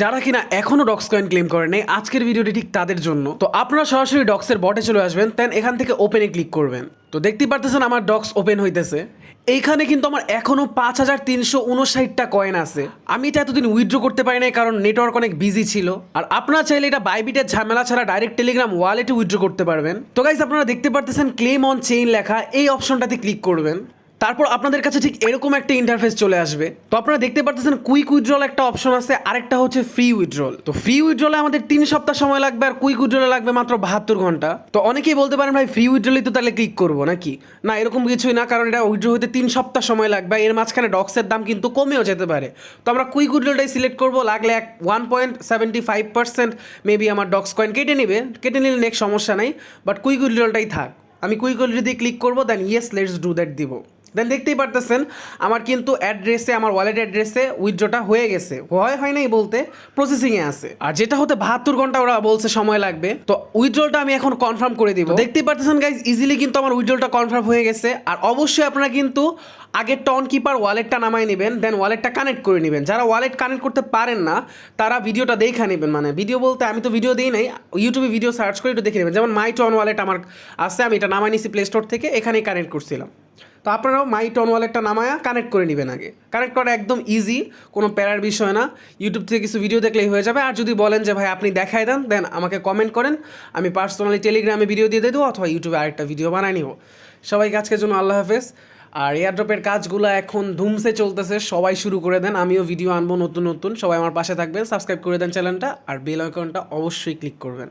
যারা কিনা এখনও ডক্স কয়েন ক্লেম করেন নাই, আজকের ভিডিওটি ঠিক তাদের জন্য। তো আপনারা সরাসরি ডক্সের বটে চলে আসবেন দেন এখান থেকে ওপেনে ক্লিক করবেন। তো দেখতেই পারতেছেন আমার ডক্স ওপেন হইতেছে। এইখানে কিন্তু আমার এখনও পাঁচ হাজার তিনশো উনষাটটা কয়েন আছে। আমি এটা এতদিন উইথড্র করতে পারি নাই, কারণ নেটওয়ার্ক অনেক বিজি ছিল। আর আপনারা চাইলে এটা বাইবিটের ঝামেলা ছাড়া ডাইরেক্ট টেলিগ্রাম ওয়ালেটে উইথড্র করতে পারবেন। তো গাইজ আপনারা দেখতে পারতেছেন ক্লেম অন চেইন লেখা, এই অপশনটাতে ক্লিক করবেন। তারপর আপনাদের কাছে ঠিক এরকম একটা ইন্টারফেস চলে আসবে। তো আপনারা দেখতে পাচ্ছেন কুইক উইথড্রল একটা অপশন আছে, আরেকটা হচ্ছে ফ্রি উইথড্রল তো ফ্রি উইথড্রলে আমাদের তিন সপ্তাহ সময় লাগবে আর কুইক উইথড্রলে লাগবে মাত্র বাহাত্তর ঘণ্টা। তো অনেকেই বলতে পারেন, ভাই ফ্রি উইথড্রলেই তো তাহলে ক্লিক করব নাকি? না, এরকম কিছুই না, কারণ এটা উইথড্র হতে তিন সপ্তাহ সময় লাগবে এর মাঝখানে ডক্সের দাম কিন্তু কমেও যেতে পারে। তো আমরা কুইক উইথড্রলটাই সিলেক্ট করব, লাগলে এক one point seventy five percent maybe আমার ডক্স কয়েন কেটে নেবে। কেটে নিলে নেক্সট সমস্যা নাই বাট কুইক উইথড্রলটাই থাক। আমি কুইক উইথড্রল দিয়ে ক্লিক করব then yes let's do that দিব। দেন দেখতেই পারতেছেন আমার কিন্তু অ্যাড্রেসে আমার ওয়ালেট অ্যাড্রেসে উইথড্রটা হয়ে গেছে। হয় হয় নাই বলতে প্রসেসিংয়ে আছে। আর যেটা হতে বাহাত্তর ঘণ্টা ওরা বলছে সময় লাগবে তো উইথড্রলটা আমি এখন কনফার্ম করে দিব। দেখতেই পারতেছেন গাইজ ইজিলি কিন্তু আমার উইথড্রলটা কনফার্ম হয়ে গেছে। আর অবশ্যই আপনারা কিন্তু আগে টন কিপার ওয়ালেটটা নামাই নেবেন দেন ওয়ালেটটা কানেক্ট করে নেবেন। যারা ওয়ালেট কানেক্ট করতে পারেন না তারা ভিডিওটা দেখে নেবেন। মানে ভিডিও বলতে আমি তো ভিডিও দিই নাই ইউটিউবে ভিডিও সার্চ করে একটু দেখে নেবেন। যেমন মাই টন ওয়ালেট আমার আছে আমি এটা নামাই নিছি প্লে স্টোর থেকে এখানেই কানেক্ট করছিলাম। তো আপনারাও মাই টন ওয়ালেটটা নামায়া কানেক্ট করে নেবেন আগে। কানেক্ট করা একদম ইজি কোনো প্যারার বিষয় না। ইউটিউব থেকে কিছু ভিডিও দেখলেই হয়ে যাবে। আর যদি বলেন যে, ভাই, আপনি দেখাই দেন দেন আমাকে কমেন্ট করেন। আমি পার্সোনালি টেলিগ্রামে ভিডিও দিয়ে দেবো অথবা ইউটিউবে আরেকটা ভিডিও বানাই নিব। সবাইকে আজকের জন্য আল্লাহ হাফেজ। আর এয়ারড্রপের কাজগুলো এখন ধুমসে চলতেছে। সবাই শুরু করে দেন। আমিও ভিডিও আনব নতুন নতুন। সবাই আমার পাশে থাকবেন। সাবস্ক্রাইব করে দেন চ্যানেলটা আর বেল আইকনটা অবশ্যই ক্লিক করবেন।